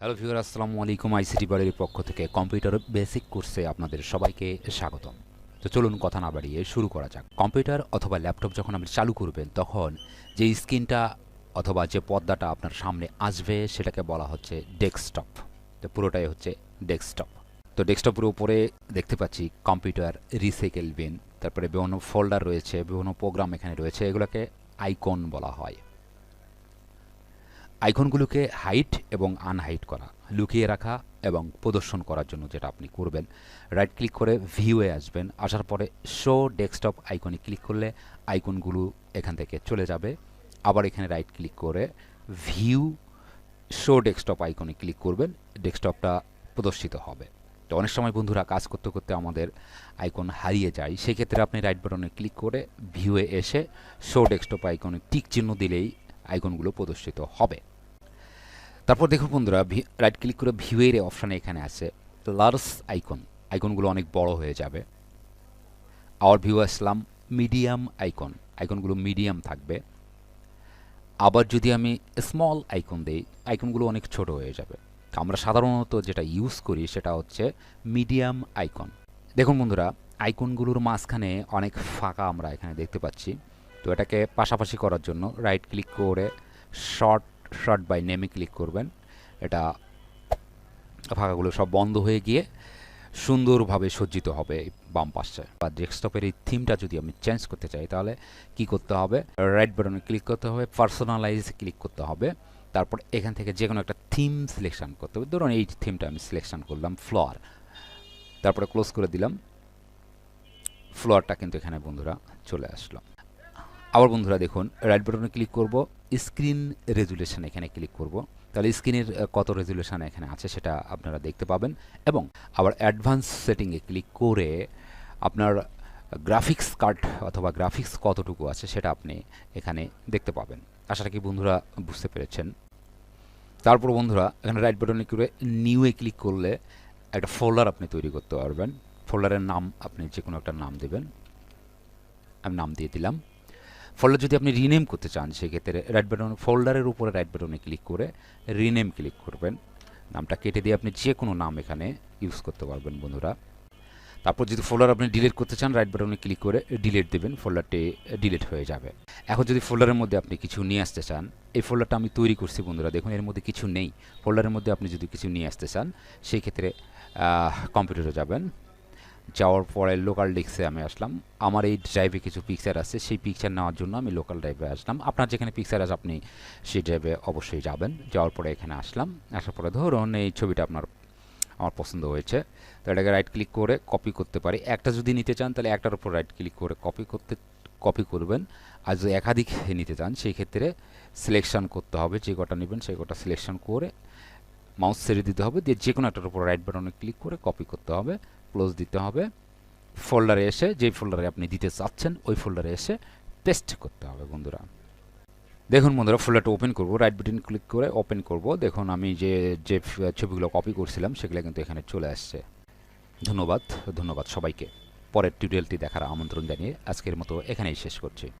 Hello viewer আসসালামু আলাইকুম। ICT বাড়ির পক্ষ থেকে কম্পিউটার বেসিক কোর্সে আপনাদের সবাইকে স্বাগতম। তো চলুন কথা না বাড়িয়ে শুরু করা যাক। কম্পিউটার অথবা ল্যাপটপ যখন আপনি চালু করবেন, তখন যে স্ক্রিনটা অথবা যে পর্দাটা আপনার সামনে আসবে, সেটাকে বলা হচ্ছে ডেস্কটপ। তো পুরোটাই হচ্ছে ডেস্কটপ। তো ডেস্কটপের উপরে দেখতে পাচ্ছি কম্পিউটার রিসাইকেল বিন, তারপরে বিভিন্ন ফোল্ডার রয়েছে, বিভিন্ন প্রোগ্রাম এখানে রয়েছে, এগুলোকে আইকন বলা হয়। আইকনগুলোকে হাইট এবং আনহাইট করা, লুকিয়ে রাখা এবং প্রদর্শন করার জন্য যেটা আপনি করবেন। রাইট ক্লিক করে ভিউয়ে আসবেন, আসার পরে শো ডেস্কটপ আইকনে ক্লিক করলে আইকনগুলো এখান থেকে চলে যাবে। আবার এখানে রাইট ক্লিক করে ভিউ শো ডেস্কটপ আইকনে ক্লিক করবেন, ডেস্কটপটা প্রদর্শিত হবে। তো অনেক সময় বন্ধুরা কাজ করতে করতে আমাদের আইকন হারিয়ে যায়, সেক্ষেত্রে আপনি রাইট বাটনে ক্লিক করে ভিউয়ে এসে শো ডেস্কটপ আইকনে টিক চিহ্ন দিলেই আইকনগুলো প্রদর্শিত হবে। তারপর দেখুন বন্ধুরা রাইট ক্লিক করে ভিউয়ের অপশানে এখানে আছে লার্জ আইকন আইকনগুলো অনেক বড় হয়ে যাবে। আওয়ার ভিউ আসলাম মিডিয়াম আইকন আইকনগুলো মিডিয়াম থাকবে। আবার যদি আমি স্মল আইকন দিই আইকনগুলো অনেক ছোট হয়ে যাবে। আমরা সাধারণত যেটা ইউজ করি সেটা হচ্ছে মিডিয়াম আইকন দেখুন বন্ধুরা আইকনগুলোর মাঝখানে অনেক ফাঁকা আমরা এখানে দেখতে পাচ্ছি। তো এটাকে পাশাপাশি করার জন্য রাইট ক্লিক করে শর্ট শর্ট বাই নেমে ক্লিক করবেন। এটা ফাঁকাগুলো সব বন্ধ হয়ে গিয়ে সুন্দরভাবে সজ্জিত হবে বাম পাশে। বা ডেস্কটপের এই থিমটা যদি আমি চেঞ্জ করতে চাই, তাহলে কি করতে হবে? রাইট বাটনে ক্লিক করতে হবে পার্সোনালাইজ ক্লিক করতে হবে। তারপর এখান থেকে যে কোনো একটা থিম সিলেকশন করতে হবে। ধরুন এই থিমটা আমি সিলেকশন করলাম ফ্লোয়ার তারপরে ক্লোজ করে দিলাম। ফ্লোয়ারটা কিন্তু এখানে বন্ধুরা চলে আসলো। আবার বন্ধুরা দেখুন রাইট বাটনে ক্লিক করব স্ক্রিন রেজুলেশন এখানে ক্লিক করব। তাহলে স্ক্রিনের কত রেজুলেশন এখানে আছে সেটা আপনারা দেখতে পাবেন এবং আবার অ্যাডভান্স সেটিংয়ে ক্লিক করে আপনার গ্রাফিক্স কার্ড অথবা গ্রাফিক্স কতটুকু আছে সেটা আপনি এখানে দেখতে পাবেন। আশা রাখি বন্ধুরা বুঝতে পেরেছেন। তারপর বন্ধুরা, এখানে রাইট বাটনে করে নিউয়ে ক্লিক করলে একটা ফোল্ডার আপনি তৈরি করতে পারবেন। ফোল্ডারের নাম আপনি যে কোনো একটা নাম দেবেন। আমি নাম দিয়ে দিলাম। ফোল্ডার যদি আপনি রিনেম করতে চান, সেক্ষেত্রে রাইট বাটন ফোল্ডারের উপরে রাইট বাটনে ক্লিক করে রিনেম ক্লিক করবেন। নামটা কেটে দিয়ে আপনি যে কোনো নাম এখানে ইউজ করতে পারবেন বন্ধুরা। তারপর যদি ফোল্ডার আপনি ডিলিট করতে চান রাইট বাটনে ক্লিক করে ডিলিট দেবেন ফোল্ডারটি ডিলিট হয়ে যাবে। এখন যদি ফোল্ডারের মধ্যে আপনি কিছু নিয়ে আসতে চান, এই ফোল্ডারটা আমি তৈরি করছি বন্ধুরা, দেখুন এর মধ্যে কিছু নেই। ফোল্ডারের মধ্যে আপনি যদি কিছু নিয়ে আসতে চান সেই ক্ষেত্রে কম্পিউটারে যাবেন। যাওয়ার পরে লোকাল ডিস্কে আমি আসলাম। আমার এই ড্রাইভে কিছু পিকচার আছে, সেই পিকচার নেওয়ার জন্য আমি লোকাল ড্রাইভে আসলাম। আপনার যেখানে পিকচার আছে, আপনি সেই ড্রাইভে অবশ্যই যাবেন। যাওয়ার পরে এখানে আসলাম। আসার পরে ধরুন এই ছবিটা আপনার, আমার পছন্দ হয়েছে। তো এটাকে রাইট ক্লিক করে কপি করতে পারি। একটা যদি নিতে চান, তাহলে একটার উপর রাইট ক্লিক করে কপি করতে কপি করবেন। আর যদি একাধিক নিতে চান, সেই ক্ষেত্রে সিলেকশন করতে হবে। যে কটা নেবেন, সেই কটা সিলেকশন করে মাউস ছেড়ে দিতে হবে, দিয়ে যে কোনো একটার উপর রাইট বাটনে ক্লিক করে কপি করতে হবে ক্লোজ দিতে হবে। ফোল্ডারে এসে যেই ফোল্ডারে আপনি দিতে চাচ্ছেন, ওই ফোল্ডারে এসে পেস্ট করতে হবে বন্ধুরা। দেখুন বন্ধুরা ফোল্ডারটা ওপেন করব রাইট বাটন ক্লিক করে ওপেন করব। দেখুন আমি যে যে ছবিগুলো কপি করছিলাম, সেগুলো কিন্তু এখানে চলে আসছে। ধন্যবাদ ধন্যবাদ সবাইকে। পরের টিউটোরিয়ালটি দেখার আমন্ত্রণ জানিয়ে আজকের মতো এখানেই শেষ করছি।